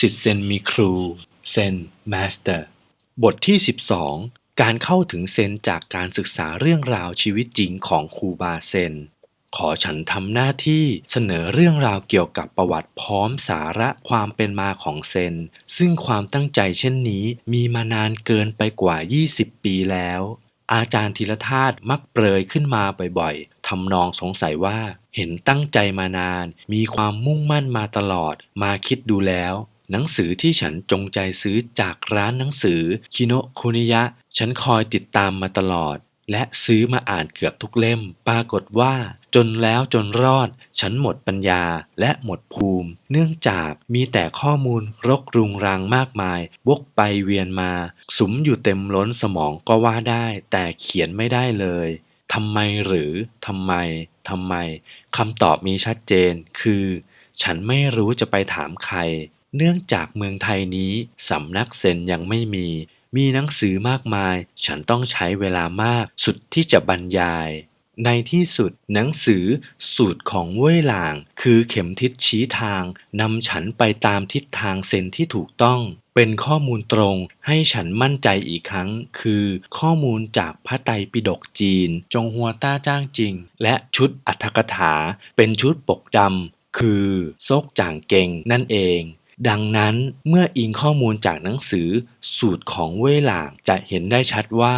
สิทธิ์เซนมีครูเซนมาสเตอร์บทที่ 12 การเข้าถึงเซนจากการศึกษาเรื่องราวชีวิตจริงของครูบาเซน ขอฉันทำหน้าที่เสนอเรื่องราวเกี่ยวกับประวัติพร้อมสาระความเป็นมาของเซน ซึ่งความตั้งใจเช่นนี้มีมานานเกินไปกว่า 20 ปีแล้ว อาจารย์ธีรธาตุมักเปรยขึ้นมาบ่อยๆทำนองสงสัยว่าเห็นตั้งใจมานาน มีความมุ่งมั่นมาตลอด มาคิดดูแล้ว หนังสือที่ฉันจงใจซื้อจากร้านหนังสือคิโนคุนิยะ ฉันคอยติดตามมาตลอด และซื้อมาอ่านเกือบทุกเล่ม ปรากฏว่า จนแล้วจนรอด ฉันหมดปัญญาและหมดภูมิ เนื่องจากมีแต่ข้อมูลรกรุงรังมากมาย วกไปเวียนมา สุมอยู่เต็มล้นสมองก็ว่าได้ แต่เขียนไม่ได้เลยทำไมหรือทำไมทำไมคำตอบมีชัดเจน คือ ฉันไม่รู้จะไปถามใคร เนื่องจากเมืองไทยนี้สำนักเซนยังไม่มี มีหนังสือมากมาย ฉันต้องใช้เวลามากสุดที่จะบรรยาย ในที่สุดหนังสือสูตรของเว่ยหลาง คือเข็มทิศชี้ทางนำฉันไปตามทิศทางเซนที่ถูกต้อง เป็นข้อมูลตรงให้ฉันมั่นใจอีกครั้ง คือ ข้อมูลจากพระไตรปิฎกจีน จงหัวต้าจ้างจริง และชุดอัธกถา เป็นชุดปกดำคือโซกจ่างเก่งนั่นเอง ดังนั้นเมื่ออิงข้อมูลจากหนังสือ สูตรของเว่ยหลางจะเห็นได้ชัดว่า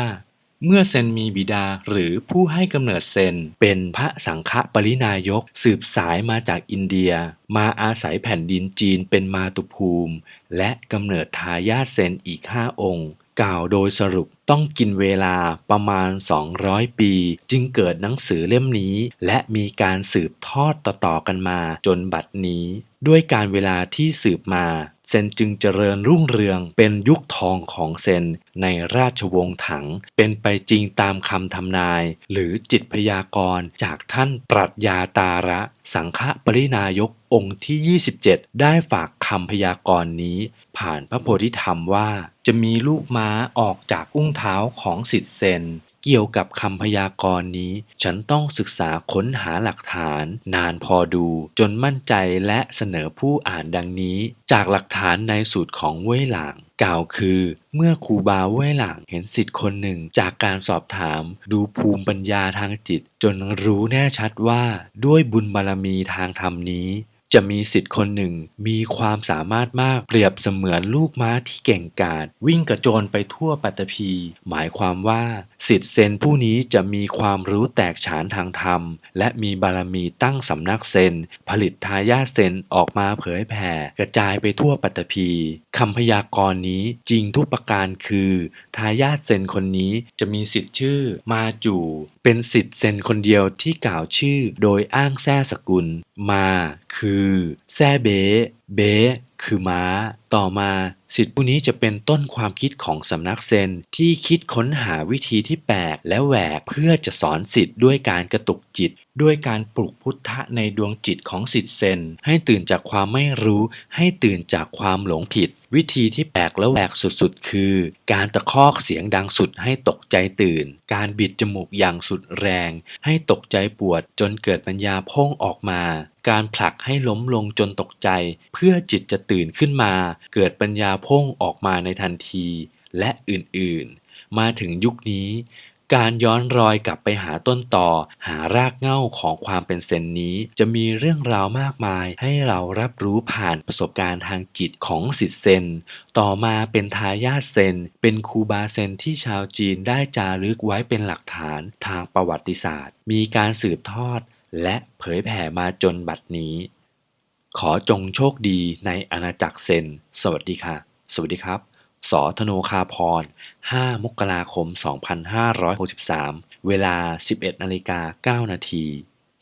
เมื่อเซนมีบิดาหรือผู้ให้กำเนิดเซน เป็นพระสังฆปรินายกสืบสายมาจากอินเดีย มาอาศัยแผ่นดินจีนเป็นมาตุภูมิ และกำเนิดทายาทเซนอีกห้าองค์ กล่าวโดยสรุปต้องกินเวลาประมาณ 200 ปี จึงเกิดหนังสือเล่มนี้ และมีการสืบทอดต่อๆกันมาจนบัดนี้ ด้วยการเวลาที่สืบมาเซนจึงเจริญรุ่งเรืองเป็นยุคทองของเซนในราชวงศ์ถัง เป็นไปจริงตามคำทำนาย หรือจิตพยากรณ์จากท่านปรัชญาตาระ สังฆปรินายก องค์ที่ 27 ได้ฝากคำพยากรณ์นี้ ผ่านพระโพธิธรรมว่า จะมีลูกม้าออกจากอุ้งเท้าของสิทธิเซน เกี่ยวกับคำพยากรณ์นี้ ฉันต้องศึกษาค้นหาหลักฐาน นานพอดูจนมั่นใจและเสนอผู้อ่านดังนี้ จากหลักฐานในสูตรของเว่ยหลางกล่าวคือเมื่อครูบาเว่ยหลางเห็นสิทธิ์คนหนึ่งจากการสอบถามดูภูมิปัญญาทางจิต จนรู้แน่ชัดว่าด้วยบุญบารมีทางธรรมนี้ จะมีสิทธิ์คนหนึ่งมีความสามารถมากเปรียบเสมือนลูกม้าที่เก่งกาจวิ่งกระโจนไปทั่วปัตตภีหมายความว่าสิทธิ์เซนผู้นี้จะมีความรู้แตกฉานทางธรรม และมีบารมีตั้งสำนักเซน ผลิตทายาทเซนออกมาเผยแผ่ กระจายไปทั่วปัตตภีคำพยากรณ์นี้จริงทุกประการคือ ทายาทเซนคนนี้จะมีสิทธิ์ชื่อมาจูเป็นสิทธิ์เซนคนเดียวที่กล่าวชื่อ โดยอ้างแท้สกุลมา คือแซ่เบ๋เบ๋คือม้า ต่อมา สิทธิ์ผู้นี้จะเป็นต้นความคิดของสำนักเซนที่คิดค้นหาวิธีที่แปลกและแหวกเพื่อจะสอนสิทธิ์ด้วยการกระตุกจิต ด้วยการปลุกพุทธะในดวงจิตของสิทธิ์เซน ให้ตื่นจากความไม่รู้ ให้ตื่นจากความหลงผิด วิธีที่แปลกและแหวกสุดๆ คือ การตะคอกเสียงดังสุดให้ตกใจตื่น การบิดจมูกอย่างสุดแรง ให้ตกใจปวดจนเกิดปัญญาพ่งออกมาการผลักให้ล้มลงจนตกใจ เพื่อจิตจะตื่นขึ้นมา เกิดปัญญาพุ่งออกมาในทันทีและอื่นๆ มาถึงยุคนี้ การย้อนรอยกลับไปหาต้นต่อ หารากเหง้าของความเป็นเซนนี้ จะมีเรื่องราวมากมายให้เรารับรู้ผ่านประสบการณ์ทางจิตของสิทธิเซน ต่อมาเป็นทายาทเซน เป็นคูบาเซนที่ชาวจีนได้จารึกไว้เป็นหลักฐานทางประวัติศาสตร์ มีการสืบทอด และเผยแผ่มาจนบัดนี้ขอจงโชคดีในอาณาจักรเซน สวัสดีค่ะ สวัสดีครับสอธโนคาพร 5 มกราคม 2563 เวลา 11นาฬิกา9นาที